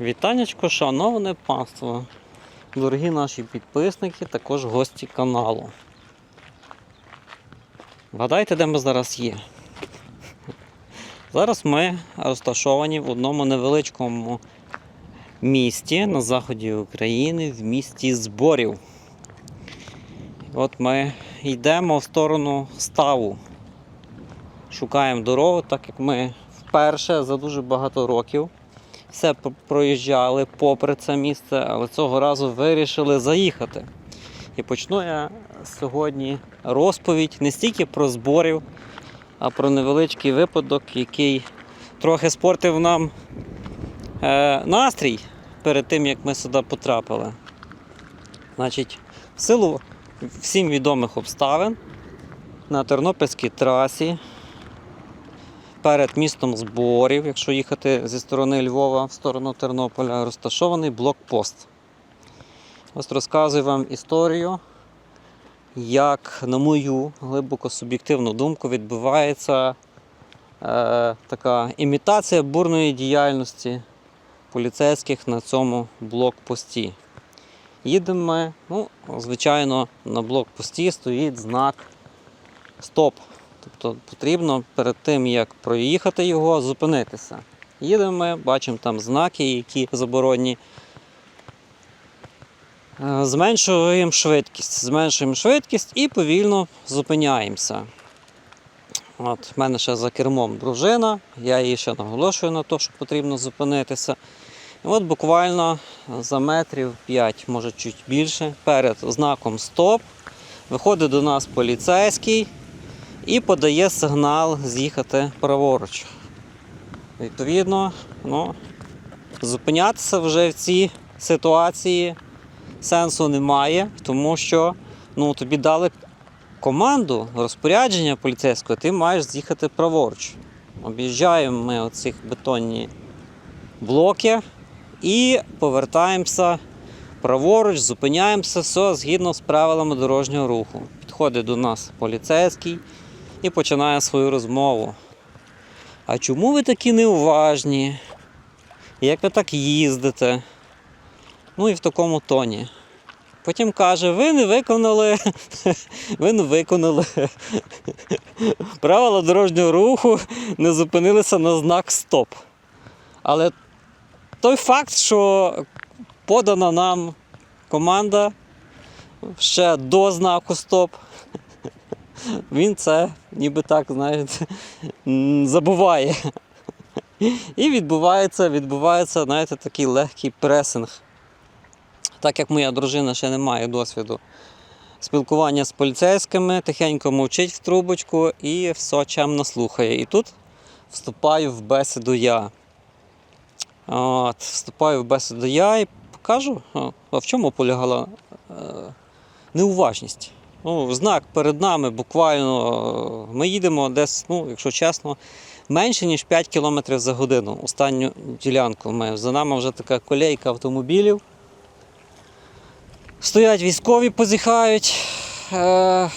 Вітанечко, шановне панство, дорогі наші підписники, також гості каналу. Вгадайте, де ми зараз є. Зараз ми розташовані в одному невеличкому місті на заході України, в місті Зборів. От ми йдемо в сторону ставу. Шукаємо дорогу, так як ми вперше за дуже багато років все проїжджали попри це місце, але цього разу вирішили заїхати. І почну я сьогодні розповідь не стільки про зборів, а про невеличкий випадок, який трохи спортив нам е, настрій перед тим, як ми сюди потрапили. Значить, в силу всім відомих обставин на Тернопільській трасі перед містом зборів, якщо їхати зі сторони Львова в сторону Тернополя, розташований блокпост. Ось розказую вам історію, як, на мою глибоко суб'єктивну думку, відбувається е, така імітація бурної діяльності поліцейських на цьому блокпості. Їдемо ми, ну, звичайно, на блокпості стоїть знак Стоп. Тобто потрібно перед тим, як проїхати його, зупинитися. Їдемо ми, бачимо там знаки, які заборонені. Е, Зменшуємо швидкість, зменшуємо швидкість і повільно зупиняємося. От, в мене ще за кермом дружина, я її ще наголошую на те, що потрібно зупинитися. І от буквально за метрів 5, може чуть більше, перед знаком Стоп виходить до нас поліцейський і подає сигнал з'їхати праворуч. Відповідно, ну, зупинятися вже в цій ситуації сенсу немає, тому що ну, тобі дали команду розпорядження поліцейського, ти маєш з'їхати праворуч. Об'їжджаємо ми оці бетонні блоки і повертаємося праворуч, зупиняємося, все згідно з правилами дорожнього руху. Підходить до нас поліцейський і починає свою розмову. А чому ви такі неуважні? Як ви так їздите? Ну і в такому тоні. Потім каже, ви не виконали, ви не виконали правила дорожнього руху, не зупинилися на знак стоп. Але той факт, що подана нам команда ще до знаку стоп, він це ніби так, знаєте, забуває. І відбувається, відбувається, знаєте, такий легкий пресинг. Так як моя дружина ще не має досвіду спілкування з поліцейськими, тихенько мовчить в трубочку і все чемно слухає. І тут вступаю в бесіду я. От, вступаю в бесіду я і покажу, а в чому полягала е, неуважність. Ну, знак перед нами буквально е, ми їдемо десь, ну, якщо чесно, менше ніж 5 км за годину. Останню ділянку ми. За нами вже така колейка автомобілів. Стоять військові, позіхають. Е,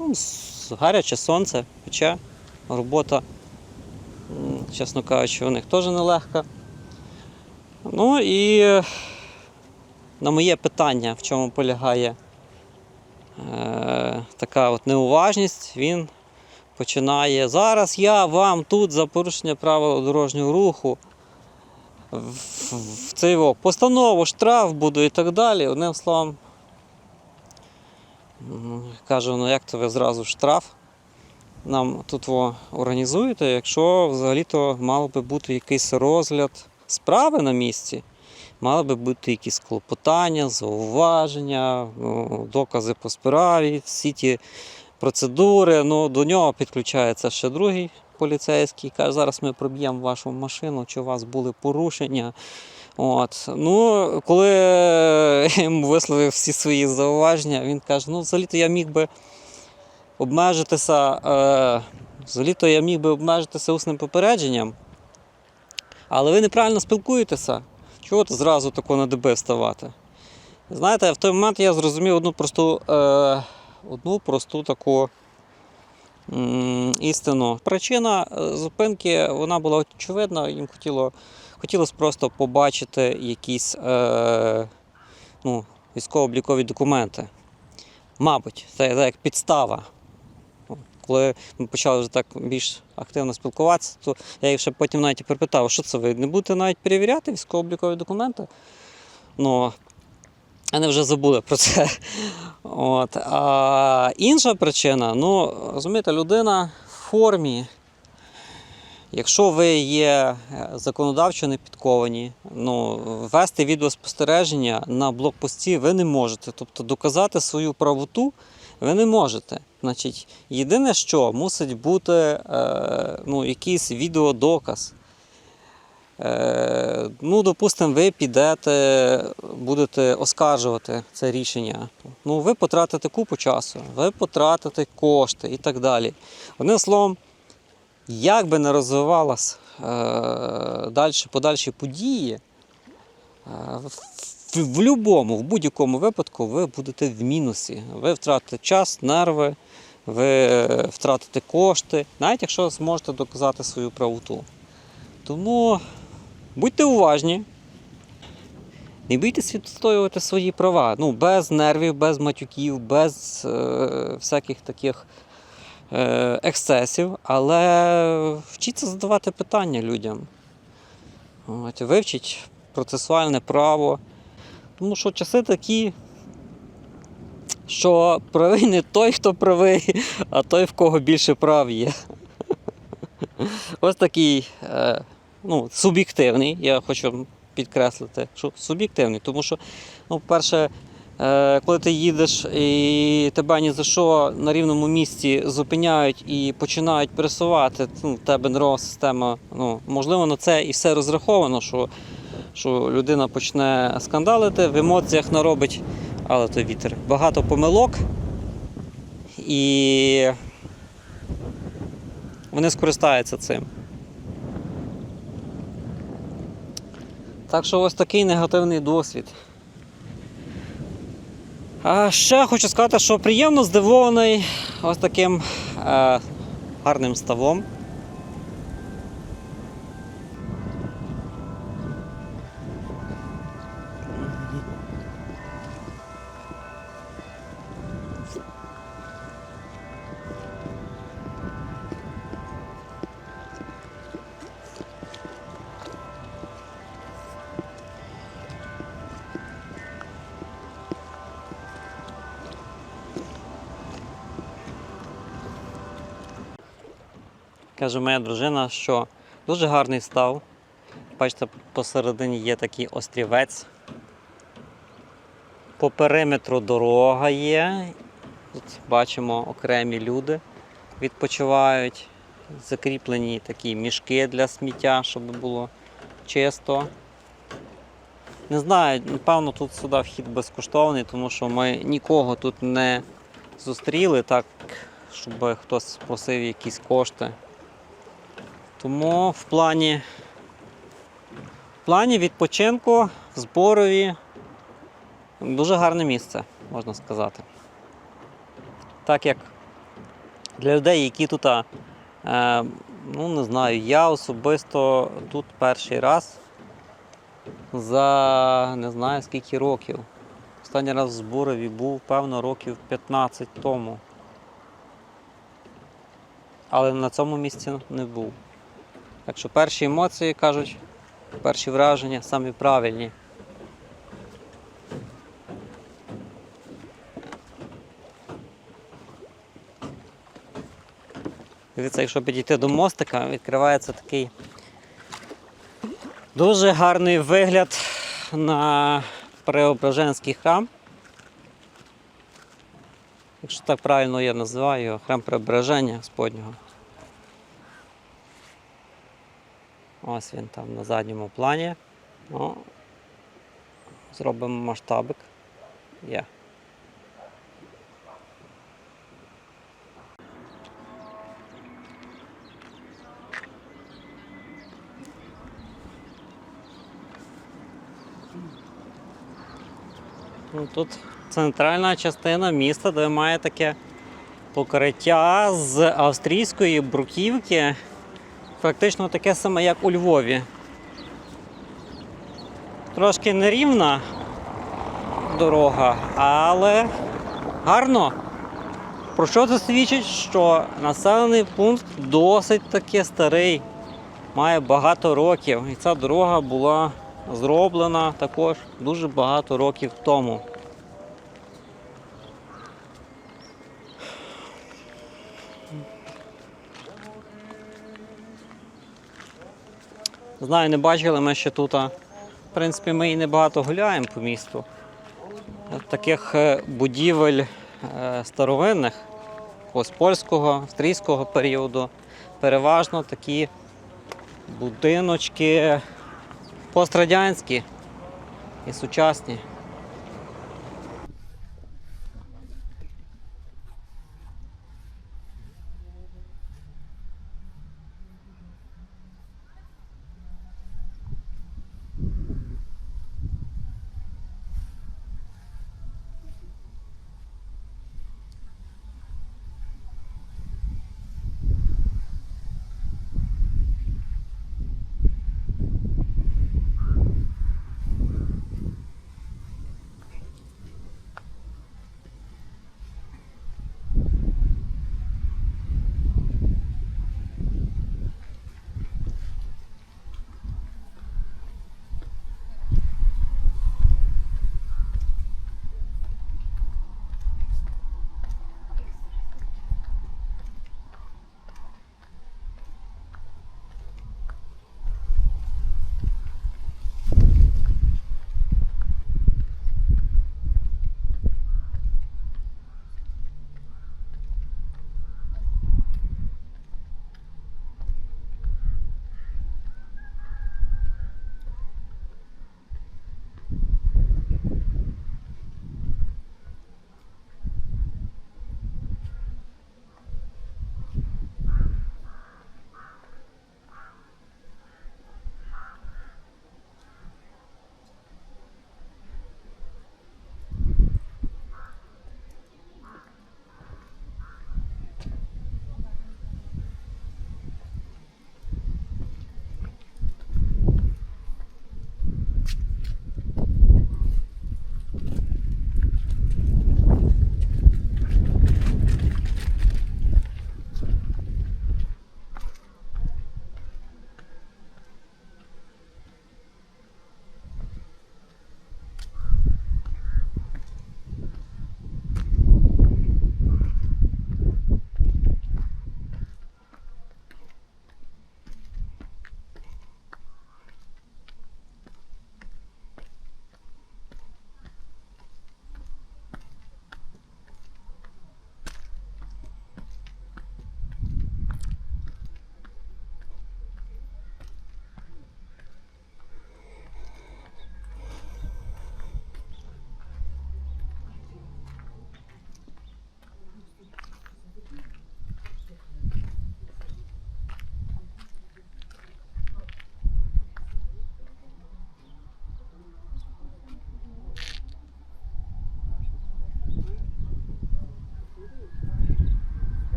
ну, гаряче сонце, хоча робота, чесно кажучи, у них теж нелегка. Ну і е, на моє питання, в чому полягає така от неуважність, він починає. Зараз я вам тут за порушення правил дорожнього руху. В, в це постанову, штраф буду і так далі. Одним словом, м, кажу, ну як то ви зразу штраф нам тут во організуєте, якщо взагалі-то мав би бути якийсь розгляд справи на місці, мали би бути якісь клопотання, зауваження, ну, докази по справі, всі ті процедури. Ну, до нього підключається ще другий поліцейський, каже, зараз ми проб'ємо вашу машину, чи у вас були порушення. От. Ну, коли я йому висловив всі свої зауваження, він каже, ну, взагалі-то я міг би обмежитися, е, взагалі-то я міг би обмежитися усним попередженням, але ви неправильно спілкуєтеся. Чого ти зразу тако на ДБ вставати? Знаєте, в той момент я зрозумів одну просту, е, одну просту таку м, істину. Причина е, зупинки вона була очевидна. Їм хотіло, хотілося просто побачити якісь е, ну, військово-облікові документи. Мабуть, це як підстава. Коли ми почали вже так більш активно спілкуватися, то я їх ще потім навіть і припитав, що це ви не будете навіть перевіряти військово-облікові документи? Ну, вони вже забули про це. От. А інша причина, ну, розумієте, людина в формі. Якщо ви є е, законодавчо не підковані, ну, вести відеоспостереження на блокпості ви не можете. Тобто доказати свою правоту ви не можете. Значить, єдине, що мусить бути е, ну, якийсь відеодоказ. Е, ну, допустимо, ви підете, будете оскаржувати це рішення. Ну, ви потратите купу часу, ви потратите кошти і так далі. Одним словом, як би не розвивалась е, подальші події, е, в, в, будь-якому, в будь-якому випадку ви будете в мінусі. Ви втратите час, нерви, ви е, втратите кошти, навіть якщо зможете доказати свою правоту. Тому будьте уважні. Не бійтесь відстоювати свої права. Ну, без нервів, без матюків, без е, всяких таких е, ексцесів, але вчіться задавати питання людям. От, вивчіть процесуальне право. Тому що часи такі, що правий не той, хто правий, а той, в кого більше прав є. Ось такий е, ну, суб'єктивний, я хочу підкреслити, що суб'єктивний, тому що, ну, перше, е, коли ти їдеш і тебе ні за що на рівному місці зупиняють і починають пресувати, ну, в тебе нервова система, ну, можливо, на це і все розраховано, що, що людина почне скандалити, в емоціях наробить, але то вітер. Багато помилок. І вони скористаються цим. Так що ось такий негативний досвід. А ще хочу сказати, що приємно здивований ось таким е, гарним ставом. Каже моя дружина, що дуже гарний став. Бачите, посередині є такий острівець. По периметру дорога є. Тут бачимо окремі люди відпочивають. Закріплені такі мішки для сміття, щоб було чисто. Не знаю, напевно, тут сюди вхід безкоштовний, тому що ми нікого тут не зустріли, так, щоб хтось просив якісь кошти. Тому в плані, в плані відпочинку в зборові дуже гарне місце, можна сказати. Так як для людей, які тут, е, ну не знаю, я особисто тут перший раз за не знаю скільки років. Останній раз в Зборові був, певно, років 15 тому. Але на цьому місці не був. Так що перші емоції кажуть, перші враження самі правильні. Дивіться, якщо підійти до мостика, відкривається такий дуже гарний вигляд на Преображенський храм. Якщо так правильно я називаю храм Преображення Господнього. Ось він там на задньому плані. О, зробимо масштабик. Є. Ну, Тут центральна частина міста, де має таке покриття з австрійської бруківки. Фактично таке саме, як у Львові. Трошки нерівна дорога, але гарно. Про що це свідчить? Що населений пункт досить таки старий, має багато років. І ця дорога була зроблена також дуже багато років тому. Знаю, не бачили ми ще тут. В принципі, ми і небагато гуляємо по місту. Таких е, будівель е, старовинних, ось польського, австрійського періоду, переважно такі будиночки пострадянські і сучасні.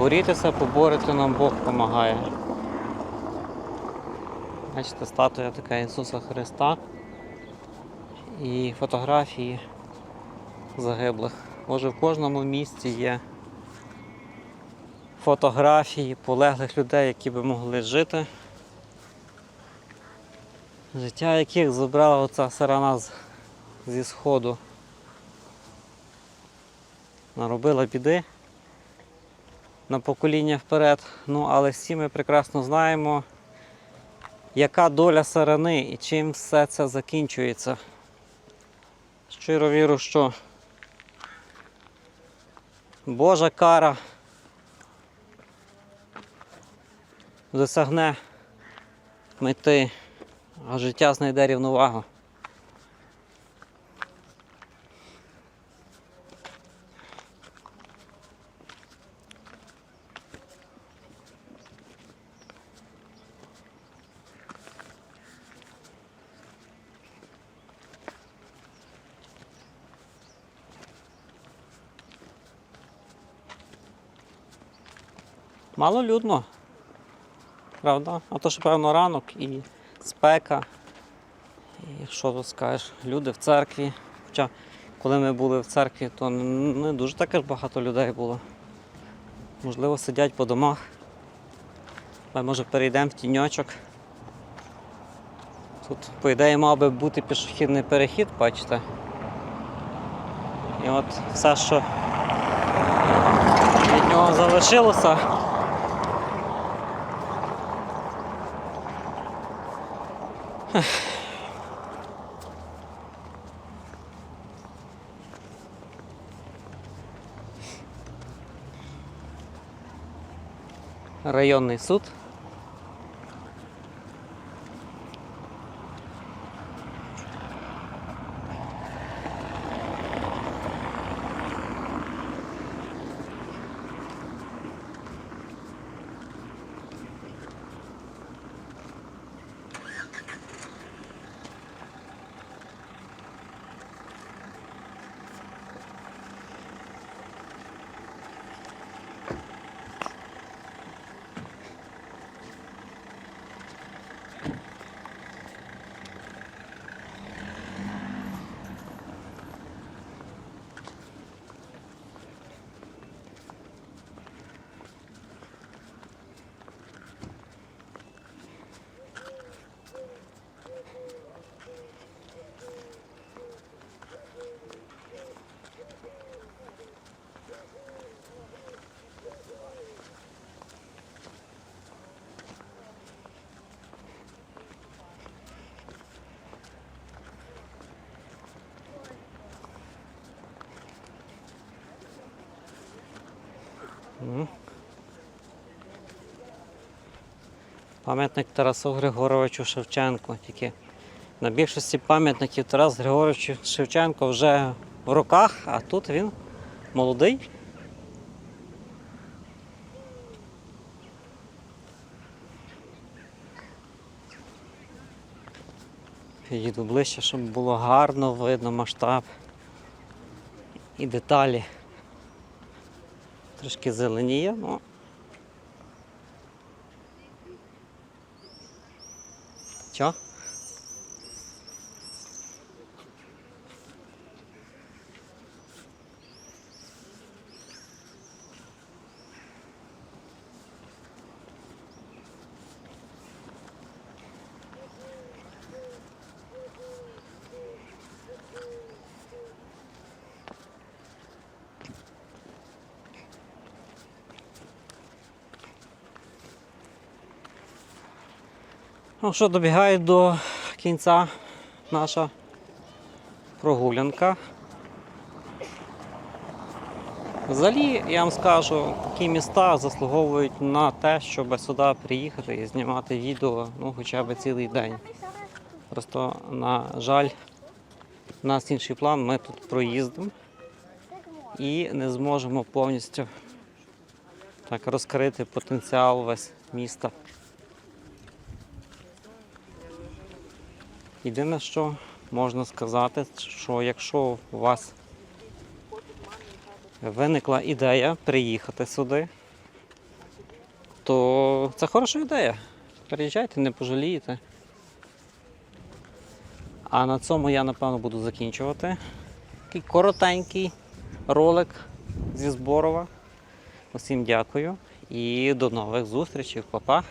Борітеся, поборете нам Бог допомагає. Бачите, статуя така Ісуса Христа і фотографії загиблих. Може в кожному місті є фотографії полеглих людей, які би могли жити. Життя яких забрала оця сарана зі сходу. Наробила біди на покоління вперед. Ну, але всі ми прекрасно знаємо, яка доля сарани і чим все це закінчується. Щиро вірю, що Божа кара досягне мети, а життя знайде рівновагу. Малолюдно. Правда? А то, що певно ранок і спека. І що тут скажеш, люди в церкві. Хоча коли ми були в церкві, то не дуже таке ж багато людей було. Можливо, сидять по домах. Ми може перейдемо в тіньочок. Тут, по ідеї, мав би бути пішохідний перехід, бачите. І от все, що від нього залишилося. Районный суд. Пам'ятник Тарасу Григоровичу Шевченку. Тільки на більшості пам'ятників Тарас Григорович Шевченко вже в руках, а тут він молодий. Підійду ближче, щоб було гарно видно масштаб і деталі. Трошки зеленіє, ну. Чо? Ну що, добігає до кінця наша прогулянка. Взагалі, я вам скажу, такі міста заслуговують на те, щоб сюди приїхати і знімати відео ну, хоча б цілий день. Просто, на жаль, у нас інший план, ми тут проїздимо і не зможемо повністю так розкрити потенціал весь міста. Єдине, що можна сказати, що якщо у вас виникла ідея приїхати сюди, то це хороша ідея. Переїжджайте, не пожалієте. А на цьому я напевно буду закінчувати. Такий коротенький ролик зі Зборова. Усім дякую і до нових зустрічей, Па-па.